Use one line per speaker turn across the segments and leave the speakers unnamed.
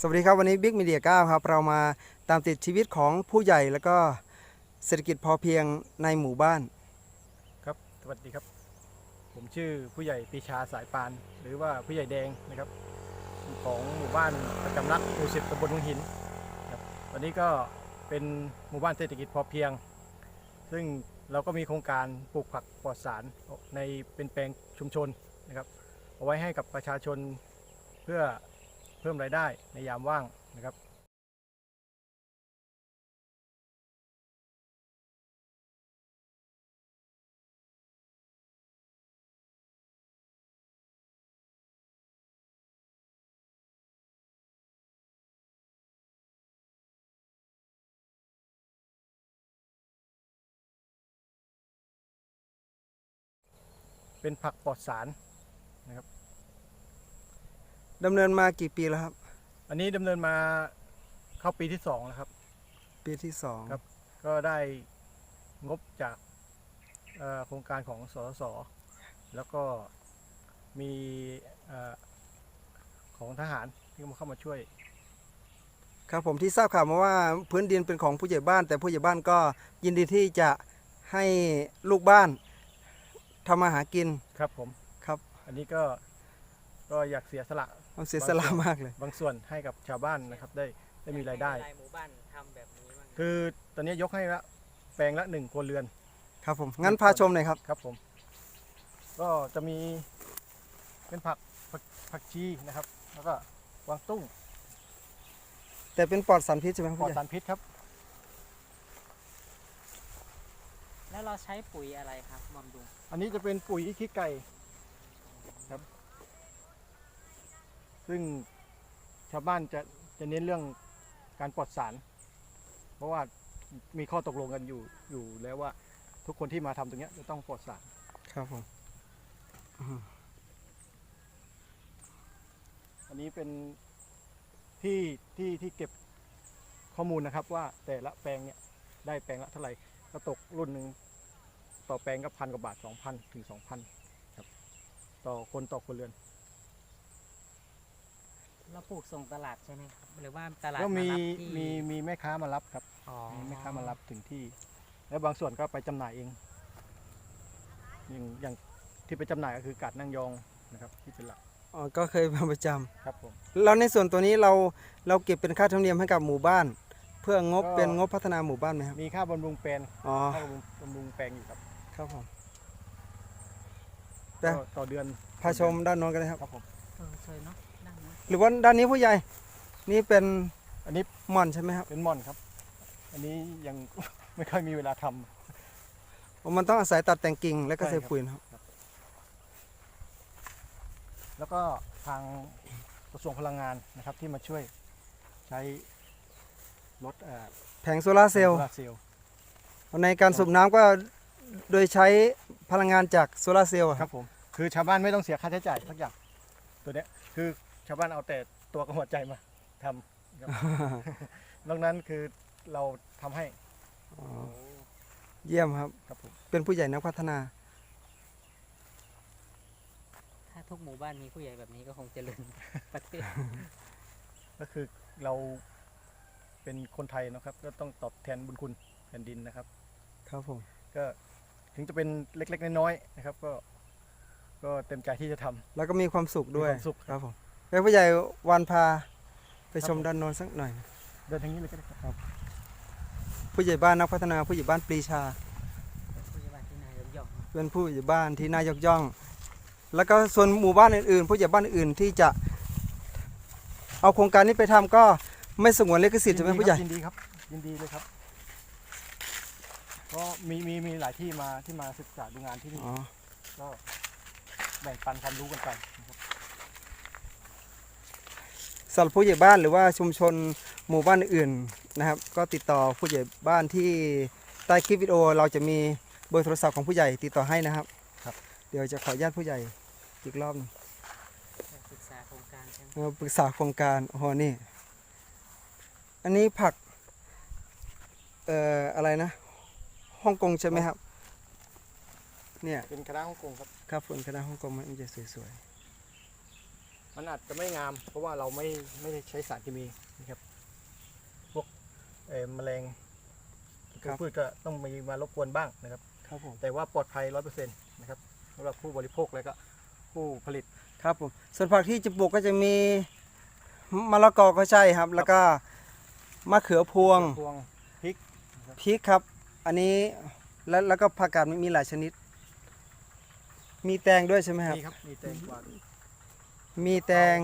สวัสดีครับ วันนี้บิ๊กมีเดีย9ครับ เรามาตามติดชีวิตของผู้ใหญ่แล้วก็เศรษฐกิจพอเพียงในหมู่บ้าน
ครับ สวัสดีครับ ผมชื่อผู้ใหญ่ปีชาสายปาน หรือว่าผู้ใหญ่แดงนะครับ ของหมู่บ้านประจำรักหมู่สิบตำบลหุงหินครับตอนนี้ก็เป็นหมู่บ้านเศรษฐกิจพอเพียง ซึ่งเราก็มีโครงการปลูกผักปลอดสารในเป็นแปลงชุมชนนะครับเอาไว้ให้กับประชาชนเพื่อ พิ่มรายได้ในยามว่างนะครับเป็นผักปลอดสาร
ดำเนินมากี่ปีแล้วครับ
อันนี้ดำเนินมาเข้าปีที่สองแล้วครับ
ปีที่สอง
ครับ ก็ได้งบจากเอ่อโครงการของสสสแล้วก็มีเอ่อของทหารที่มาเข้ามาช่วย
ครับผมที่ทราบข่าวมาว่าพื้นดินเป็นของผู้ใหญ่บ้าน แต่ผู้ใหญ่บ้านก็ยินดีที่จะให้ลูกบ้านทำมาหากิน
ครับผม
ครับ
อันนี้ก็ ก็อยากเสียสละ
มันเสียสละมากเลย
บางส่วนให้กับชาวบ้านนะครับได้ได้มีรายได้
หลหมู่บ้านทำแบบนี้บ้าง
คือตอนนี้ยกให้ละแปลงละหนึ่งครัวเรือน
ครับผม งั้นพาชมหน่อยครับ
ครับผม ก็จะมีเป็นผักผักผักชีนะครับ แล้วก็กวางตุ้ง
แต่เป็นปลอดสารพิษใช่ไหมครับ
ปลอ
ผู้
ด
ใหญ่
สารพิษครับ
แล้วเราใช้ปุ๋ยอะไรครับบำรุง
อันนี้จะเป็นปุ๋ยขี้ไก่ครับ ซึ่งชาวบ้านจะจะเน้นเรื่องการปลอดสาร เพราะว่ามีข้อตกลงกันอยู่อยู่แล้วว่าทุกคนที่มาทำตรงเนี้ยจะต้องปลอดสาร
ครับผมอืม
อันนี้เป็นที่ที่ที่เก็บข้อมูลนะครับว่าแต่ละแปลงเนี่ยได้แปลงละเท่าไหร่ก็ตกรุ่นหนึ่งต่อแปลงก็พันกว่าบาทสองพันถึงสองพันครับต่อคนต่อคนเรือน
เราปลูกส่งตลาดใช่ไหมครับหรือว่าตลาด
ก็มีา
รับที่
มีมีแม่ค้ามารับครับ
อ๋อ
มีแม่ค้ามารับถึงที่ แล้วบางส่วนก็ไปจำหน่ายเอง อย่างอย่างที่ไปจำหน่ายก็คือกาดนั่งยองนะครับ ที่เป็นหลัก
อ๋อก็เคยมาประจำ
ครับผม
แล้วในส่วนตัวนี้เราเราเก็บเป็นค่าธรรมเนียมให้กับหมู่บ้าน เพื่องบ
ก็
เป็นงบพัฒนาหมู่บ้านไหมครับ
มีค่าบำรุงแปลง
อ๋อ
ค่าบำรุงบำรุงแปลงอยู่ครับ
ครับผมแต่
ก็ต่อเดือน
พาชมด้านโน้นกันเลยครับ
ครับผม
เออสวยเนาะนั่งนะ
หรือว่าด้านนี้ผู้ใหญ่ นี่เป็น
อันนี้
หม่อนใช่ไหมครับ
เป็นหม่อนครับ อันนี้ยัง ไม่ค่อยมีเวลาทำ
อ๋อมันต้องอาศัยตัดแต่งกิ่งและก็
ใช่
ใส่
ครับ
ปุ๋ยนะครับ
แล้วก็ทางกระทรวงพลังงานนะครับที่มาช่วยใช้รถเอ่อ
แผงโซลาร์เซลล์
โซลาร์เซลล์
ในการสูบน้ำก็โดยใช้พลังงานจากโซลาร์เซลล์อะ
ครับผมคือชาวบ้านไม่ต้องเสียค่าใช้จ่ายสักอย่างตัวเนี้ยคือ ชาวบ้านเอาแต่ตัวกับหัวใจมาทำครับ นอกนั้นคือเราทำให้
อ๋อเยี่ยมครับ
ครับผม
เป็นผู้ใหญ่นักพัฒนา
ถ้าทุกหมู่บ้านมีผู้ใหญ่แบบนี้ก็คงเจริญ ประเทศ
ก็คือเราเป็นคนไทยนะครับ ก็ต้องตอบแทนบุญคุณแผ่นดินนะครับ
ครับผม
ก็ถึงจะเป็นเล็กๆน้อยๆนะครับ ก็ ก็เต็มใจที่จะทำ
แล้วก็มีความสุขด้วย
มีความสุข
ครับผม แล้วผู้ใหญ่วันพาไป
ครับ
ชม
ผม
ด้านโน้นสักหน่อย
เดินทางนี้เลยก็ได้ครับ
ผู้ใหญ่บ้านนักพัฒนาผู้ใหญ่บ้านปรีชา
ผู้ใหญ่บ้านที่นายกย่องๆ
เป็นผู้ใหญ่บ้านที่น่ายกย่อง แล้วก็ส่วนหมู่บ้านอื่นๆ ผู้ใหญ่บ้านอื่นๆที่จะ เอาโครงการนี้ไปทำก็ไม่สงวนลิขสิทธิ์ใช่ไหมผู้ใหญ่
ยินดีครับ ยินดีเลยครับก็มีมีมีหลายที่มาที่มาศึกษาดูงานที่นี่
อ๋อ
ก็แบ่งปันความรู้กันไปนะครับ
สำหรับผู้ใหญ่บ้านหรือว่าชุมชนหมู่บ้านอื่นนะครับ ก็ติดต่อผู้ใหญ่บ้านที่ใต้คลิปวิดีโอ เราจะมีเบอร์โทรศัพท์ของผู้ใหญ่ติดต่อให้นะครับ
ครับ
เดี๋ยวจะขออนุญาตผู้ใหญ่อีกรอบหนึง
ศึกษาโครงการใช่ไหม
มาปรึกษาโครงการโอ้โหนี่ อันนี้ผักเอ่ออะไรนะฮ่องกงใช่ไหมครับ เนี่ย
เป็นคณะฮ่องกงครับ
ครับฝนคณะฮ่องกงมันจะสวย
มันอาจจะไม่งาม เพราะว่าเราไม่ไม่ได้ใช้สารเคมีนะครับพวกเอ่อแมลง
ครับ
พืชก็ต้องมีมารบกวนบ้างนะครับ
ครับผม
แต่ว่าปลอดภัยร้อยเปอร์เซ็นต์นะครับสำหรับผู้บริโภคและก็ผู้ผลิต
ครับผม ส่วนผักที่จะปลูกก็จะมีมะละกอก็ใช่ครับ แล้วก็มะเขือพวง
พวงพริก
พริกครับ อันนี้แล้วแล้วก็ผักกาดมีหลายชนิด มีแตงด้วยใช่ไหมครับ
มีครับ มีแตงกวา
มีแตง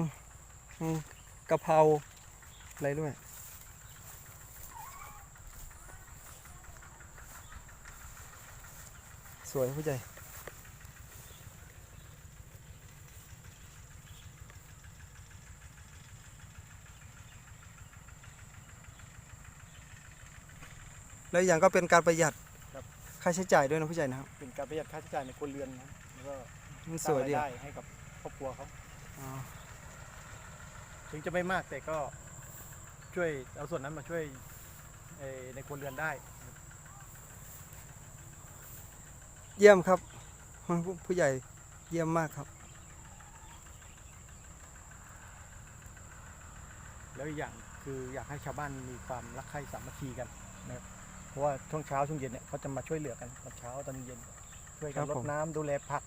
อืมกะเพราอะไรด้วย สวยผู้ใหญ่แล้วอีกอย่างก็เป็นการประหยัดค่าใช้จ่ายด้วยนะผู้ใหญ่นะครับ
เป็นการประหยัดค่าใช้จ่ายในครัวเรือนนะครับแล้วก็
มัน
ส
ส
ร้าง
วย
ราย
ดี
ได้ให้กับครอบครัวเขา
อ๋อ
ถึงจะไม่มากแต่ก็ช่วยเอาส่วนนั้นมาช่วยเอ่อในครัวเรือนได้
เยี่ยมครับผู้ผู้ใหญ่เยี่ยมมากครับ
แล้วอีกอย่างคืออยากให้ชาวบ้านมีความรักใคร่สามัคคีกันนะครับเพราะว่าช่วงเช้าช่วงเย็นเนี่ยเขาจะมาช่วยเหลือกันตอนเช้าตอนเย็นช่วยกั
ครั
น
บ
รด
ผม
น้ำดูแลผัก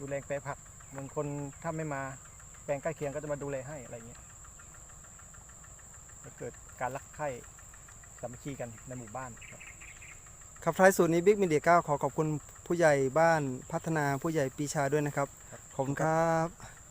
ดูแลแปลงผัก บางคนถ้าไม่มาแปลงใกล้เคียงก็จะมาดูแลให้อะไรเงี้ยจะเกิดการรักใคร่สามัคคีกันในหมู่บ้านครับ
ครับท้ายสุดนี้บิ๊กมีเดียก้าขอขอบคุณผู้ใหญ่บ้านพัฒนาผู้ใหญ่ปีชาด้วยนะครับ ขอบคุณครับ